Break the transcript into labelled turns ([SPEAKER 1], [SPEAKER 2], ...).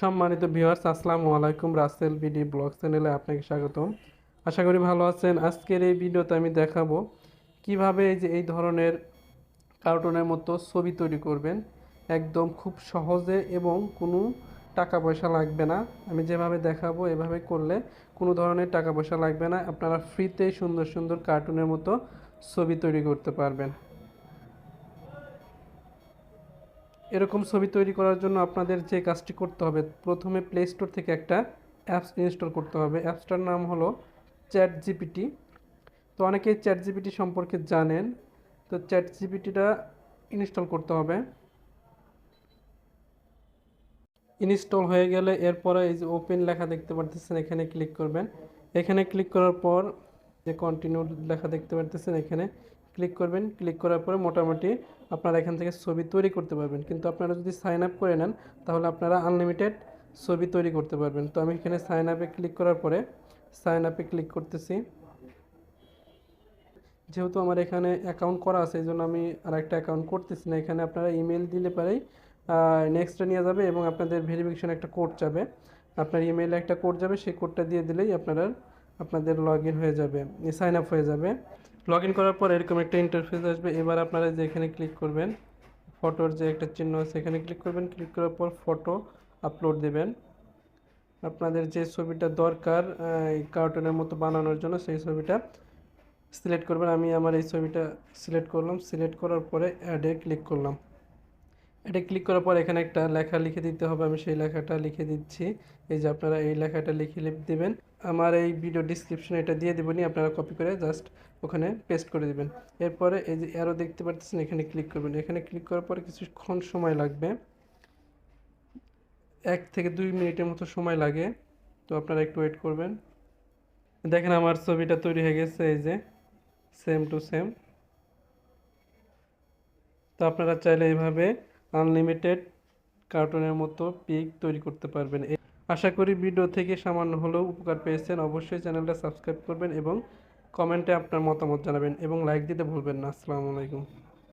[SPEAKER 1] সম্মানিত ভিউয়ার্স, আসসালামু আলাইকুম। রাসেল বিডি ব্লগ চ্যানেলে আপনাকে স্বাগতম। আশা করি ভালো আছেন। আজকের এই ভিডিওতে আমি দেখাবো কীভাবে এই যে এই ধরনের কার্টুনের মতো ছবি তৈরি করবেন। একদম খুব সহজে এবং কোনো টাকা পয়সা লাগবে না। আমি যেভাবে দেখাবো, এভাবে করলে কোনো ধরনের টাকা পয়সা লাগবে না। আপনারা ফ্রিতেই সুন্দর সুন্দর কার্টুনের মতো ছবি তৈরি করতে পারবেন। এরকম ছবি তৈরি করার জন্য আপনাদের যে কাজটি করতে হবে, প্রথমে প্লে স্টোর থেকে একটা অ্যাপস ইনস্টল করতে হবে। অ্যাপসটার নাম হলো চ্যাট জিপিটি তো অনেকেই চ্যাট জিপিটি সম্পর্কে জানেন, তো চ্যাট জিপিটিটা ইনস্টল করতে হবে। ইনস্টল হয়ে গেলে এরপরে এই যে ওপেন লেখা দেখতে পারতেছেন, এখানে ক্লিক করবেন। এখানে ক্লিক করার পর যে কন্টিনিউ লেখা দেখতে পারতেছেন, এখানে ক্লিক করবেন ক্লিক করার পরে মোটামুটি আপনারা এখান থেকে ছবি তৈরি করতে পারবেন। কিন্তু আপনারা যদি সাইন আপ করে নেন, তাহলে আপনারা আনলিমিটেড ছবি তৈরি করতে পারবেন। তো আমি এখানে সাইন আপে ক্লিক করার পরে সাইন আপে ক্লিক করতেছি। যেহেতু আমার এখানে অ্যাকাউন্ট করা আছে এই জন্য আমি আর একটা অ্যাকাউন্ট করতেছি না। এখানে আপনারা ইমেল দিলে পারেই নেক্সটে নিয়ে যাবে এবং আপনাদের ভেরিফিকেশন একটা কোড যাবে। আপনার ইমেইলে একটা কোড যাবে, সেই কোডটা দিয়ে দিলেই আপনারা আপনাদের লগ হয়ে যাবে সাইন আপ হয়ে যাবে। লগ ইন করার পর এরকম একটা ইন্টারফেস আসবে। এবার আপনারা যে এখানে ক্লিক করবেন ফটোর যে একটা চিহ্ন এখানে ক্লিক করবেন। ক্লিক করার পর ফটো আপলোড দেবেন। আপনাদের যে ছবিটা দরকার এই কার্টুনের মতো বানানোর জন্য সেই ছবিটা সিলেক্ট করবেন। আমি আমার এই ছবিটা সিলেক্ট করলাম। সিলেক্ট করার পরে অ্যাডে ক্লিক করলাম। এটা ক্লিক করার পর এখানে একটা লেখা লিখে দিতে হবে। আমি সেই লেখাটা লিখে দিচ্ছি। এই যে আপনারা এই লেখাটা লিখে দেবেন। আমার এই ভিডিও ডিসক্রিপশনে এটা দিয়ে দেবনি। আপনারা কপি করে জাস্ট ওখানে পেস্ট করে দেবেন। এরপরে এই যে অ্যারো দেখতে পাচ্ছেন, এখানে ক্লিক করবেন। এখানে ক্লিক করার পরে কিছুক্ষণ সময় লাগবে। এক থেকে দুই মিনিটের মতো সময় লাগে। তো আপনারা একটু ওয়েট করবেন। দেখেন আমার ছবিটা তৈরি হয়ে গেছে, এই যে সেম টু সেম তো আপনারা চাইলে এইভাবে আনলিমিটেড কার্টুনের মতো পিক তৈরি করতে পারবেন। আশা করি ভিডিও থেকে সামান্য হলেও উপকার পেয়েছেন। অবশ্যই চ্যানেলটা সাবস্ক্রাইব করবেন এবং কমেন্টে আপনার মতামত জানাবেন এবং লাইক দিতে ভুলবেন না। আসসালামু আলাইকুম।